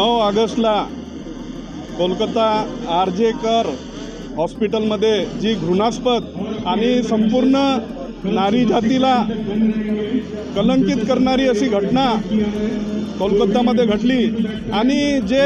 ऑगस्टला Kolkata R J कर हॉस्पिटलमध्ये जी घृणास्पद आणि संपूर्ण नारी जातीला कलंकित करणारी अशी घटना कोलकातामध्ये घडली. आणि जे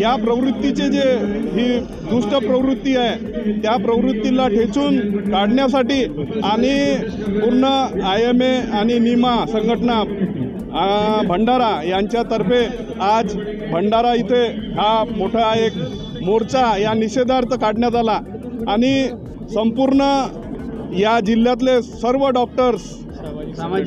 या प्रवृत्तीचे जे ही दुष्ट प्रवृत्ती आहे त्या प्रवृत्तीला ठेचून काढण्यासाठी आणि पूर्ण आय एम ए आणि निमा संघटना भंडारा यांच्यातर्फे आज भंडारा इथे हा मोठा एक मोर्चा या निषेधार्थ काढण्यात आला. आणि संपूर्ण या जिल्ह्यातले सर्व डॉक्टर्स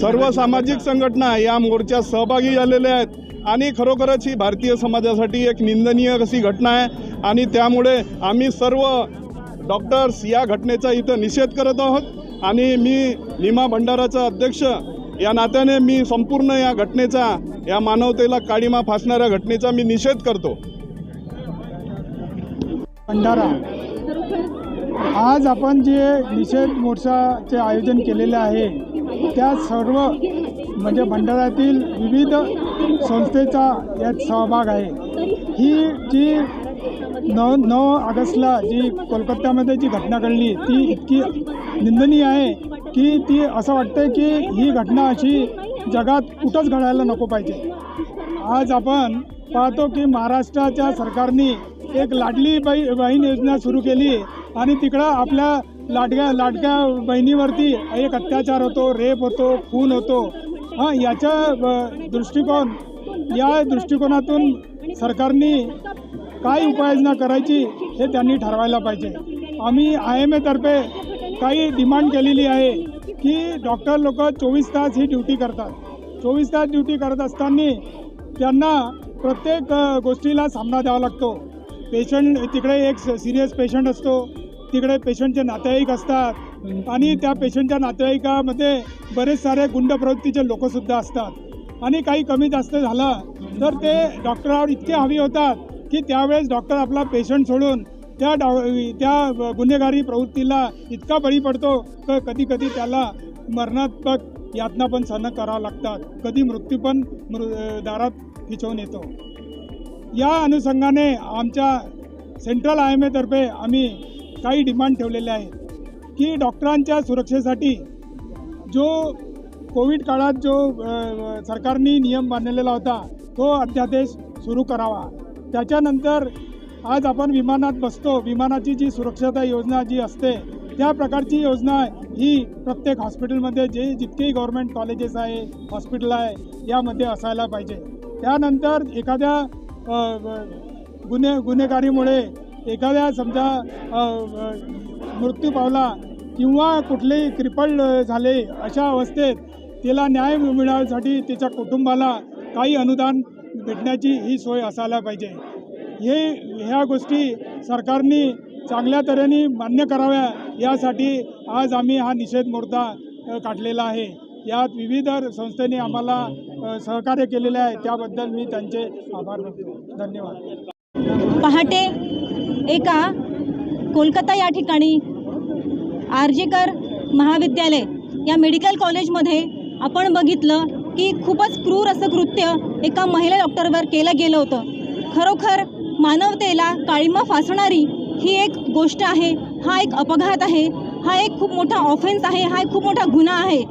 सर्व सामाजिक संघटना या मोर्चात सहभागी झालेले आहेत. आणि खरोखरच ही भारतीय समाजासाठी एक निंदनीय अशी घटना आहे. आणि त्यामुळे आम्ही सर्व डॉक्टर्स या घटनेचा इथं निषेध करत आहोत. आणि मी निमा भंडाराचा अध्यक्ष या नात्याने मी संपूर्ण या घटनेचा या मानवतेला काळीमा फासणाऱ्या घटनेचा मी निषेध करतो. भंडारा आज आपण जे निषेध मोर्चाचे आयोजन केलेले आहे त्या सर्व म्हणजे भंडाऱ्यातील विविध संस्थेचा यात सहभाग आहे. ही जी नऊ नऊ ऑगस्टला जी कोलकात्यामध्ये जी घटना घडली ती इतकी निंदनीय आहे. की ती असं वाटतं की ही घटना अशी जगात कुठंच घडायला नको पाहिजे. आज आपण पाहतो की महाराष्ट्राच्या सरकारने एक लाडली बाई बहीण योजना सुरू केली आणि तिकडं आपल्या लाडक्या लाडक्या बहिणीवरती एक अत्याचार होतो रेप होतो खून होतो. हां याच्या ब- दृष्टिकोन या दृष्टिकोनातून सरकारने काय उपाययोजना करायची हे त्यांनी ठरवायला पाहिजे. आम्ही आय एम एतर्फे काही डिमांड केलेली आहे की डॉक्टर लोक चोवीस तास ही ड्युटी करतात. चोवीस तास ड्युटी करत असताना त्यांना प्रत्येक गोष्टीला सामना द्यावा लागतो. पेशंट तिकडे एक सिरियस पेशंट असतो. तिकडे पेशंटचे नातेवाईक असतात. आणि त्या पेशंटच्या नातेवाईकामध्ये बरेच सारे गुंड प्रवृत्तीचे लोकसुद्धा असतात. आणि काही कमी जास्त झालं तर ते डॉक्टरावर इतके हवी होतात की त्यावेळेस डॉक्टर आपला पेशंट सोडून त्या डा त्या गुन्हेगारी प्रवृत्तीला इतका बळी पडतो तर कधी कधी त्याला मरणात्मक यातना पण सहन करावं लागतात. कधी मृत्यू पण मृ दारात खिचवून येतो. या अनुषंगाने आमच्या सेंट्रल आय एम एतर्फे आम्ही काही डिमांड ठेवलेले आहेत की डॉक्टरांच्या सुरक्षेसाठी जो कोविड काळात जो सरकारने नियम बांधलेला होता तो अध्यादेश सुरू करावा. त्याच्यानंतर आज आपण विमानात बसतो. विमानाची जी सुरक्षता योजना जी असते त्या प्रकारची योजना ही प्रत्येक हॉस्पिटलमध्ये जे जितकेही गव्हर्मेंट कॉलेजेस आहे हॉस्पिटल आहे यामध्ये असायला पाहिजे. त्यानंतर एखाद्या गुन्हे गुन्हेगारीमुळे एखाद्या समजा मृत्यू पावला किंवा कुठलेही क्रिपल झाले अशा अवस्थेत तिला न्याय मिळवण्यासाठी तिच्या कुटुंबाला काही अनुदान भेटण्याची ही सोय असायला पाहिजे. हे ह्या गोष्टी सरकारने चांगल्या तऱ्हेने मान्य कराव्या यासाठी आज आम्ही हा निषेध मोर्चा काढलेला आहे. यात विविध संस्थेने आम्हाला सहकार्य केलेले आहे. त्याबद्दल मी त्यांचे आभार मानतो धन्यवाद. पहाटे एका कोलकाता या ठिकाणी आर्जेकर महाविद्यालय या मेडिकल कॉलेजमध्ये आपण बघितलं की खूपच क्रूर असं कृत्य एका महिला डॉक्टरवर केलं गेलं होतं. खरोखर मानवतेला काळीमा फासणारी ही एक गोष्ट आहे हा एक अपघात आहे हा एक खूप मोठा ऑफेन्स आहे हा एक खूप मोठा गुन्हा आहे.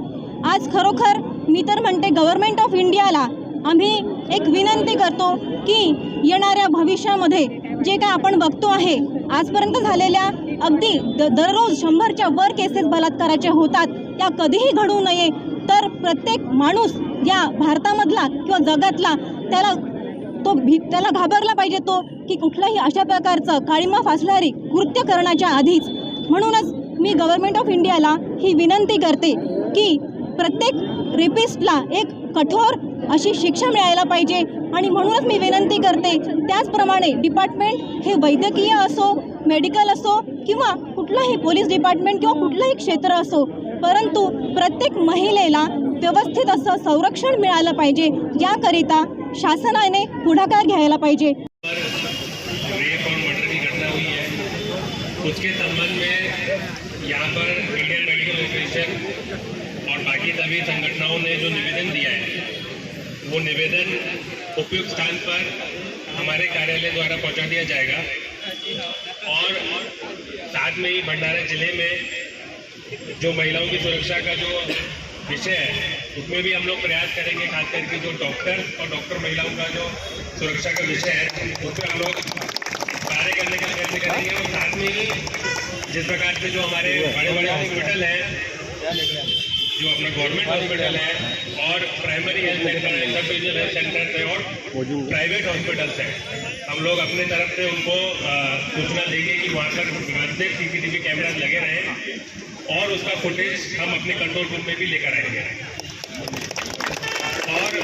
आज खरोखर मी तर म्हणते गव्हर्मेंट ऑफ इंडियाला आम्ही एक विनंती करतो की येणाऱ्या भविष्यामध्ये जे काय आपण बघतो आहे आजपर्यंत झालेल्या अगदी द दररोज शंभरच्या वर केसेस बलात्काराच्या होतात त्या कधीही घडू नये तर प्रत्येक माणूस या भारतामधला किंवा जगातला त्याला तो भी त्याला घाबरला पाहिजे तो की कुठलाही अशा प्रकारचं काळीमा फासणारी कृत्य करण्याच्या आधीच. म्हणूनच मी गव्हर्मेंट ऑफ इंडियाला ही विनंती करते की प्रत्येक रेपिस्टला एक कठोर अशी शिक्षा मिळायला पाहिजे. आणि म्हणूनच मी विनंती करते त्याचप्रमाणे डिपार्टमेंट हे वैद्यकीय असो मेडिकल असो किंवा कुठलाही पोलीस डिपार्टमेंट किंवा कुठलंही क्षेत्र असो परंतु प्रत्येक महिलेला व्यवस्थित असं संरक्षण मिळालं पाहिजे. याकरिता शासनाने पुढाकार है? उसके संबंध में यहाँ पर इंडियन मेडिकल एसोसिएशन और बाकी सभी संगठनों ने जो निवेदन दिया है, वो निवेदन उपयुक्त स्थान पर हमारे कार्यालय द्वारा पहुँचा दिया जाएगा। और साथ में ही भंडारा ज़िले में जो महिलाओं की सुरक्षा का जो विषय है। उसमें भी हम लोग प्रयास करेंगे खास करके जो डॉक्टर और डॉक्टर महिलाओं का जो सुरक्षा का विषय है उस पर हम लोग कार्य करने का प्रयत्न करेंगे। और साथ में ही जिस प्रकार से जो हमारे बड़े बड़े हॉस्पिटल हैं जो अपना गवर्नमेंट हॉस्पिटल है और प्राइमरी हेल्थ सेंटर है, सब डिविजनल हेल्थ सेंटर है और प्राइवेट हॉस्पिटल्स हैं। हम लोग अपने तरफ़ से उनको सूचना देंगे कि वहाँ पर नज़दीक सीसीटीवी कैमराज लगे रहें और उसका फुटेज हम अपने कंट्रोल रूम में भी लेकर आएँगे। और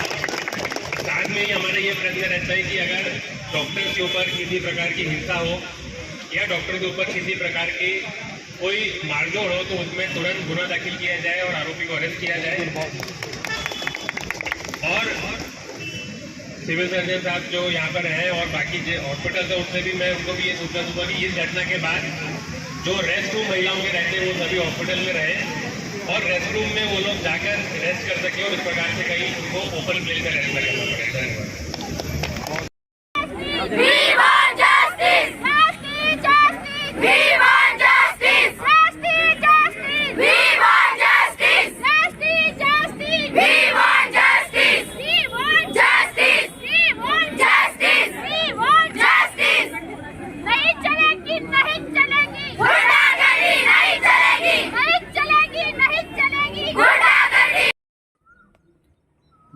साथ में ही हमारा ये प्रयत्न रहता है कि अगर डॉक्टर के ऊपर किसी प्रकार की हिंसा हो या डॉक्टर के ऊपर किसी प्रकार की कोई मारजोड़ हो तो उसमें तुरंत गुना दाखिल किया जाए और आरोपी को अरेस्ट किया जाए। और सिविल सर्जन साहब जो यहाँ पर हैं और बाकी जो हॉस्पिटल है उससे भी मैं उनको भी ये सूचना दूँगा कि इस घटना के बाद जो रेस्ट रूम महिलाओं के रहते हैं, वो सभी हॉस्पिटल में रहे और रेस्ट रूम में वो लोग जाकर रेस्ट कर सके और इस प्रकार से कहीं उनको ओपन प्लेस में रेस्ट करना पड़े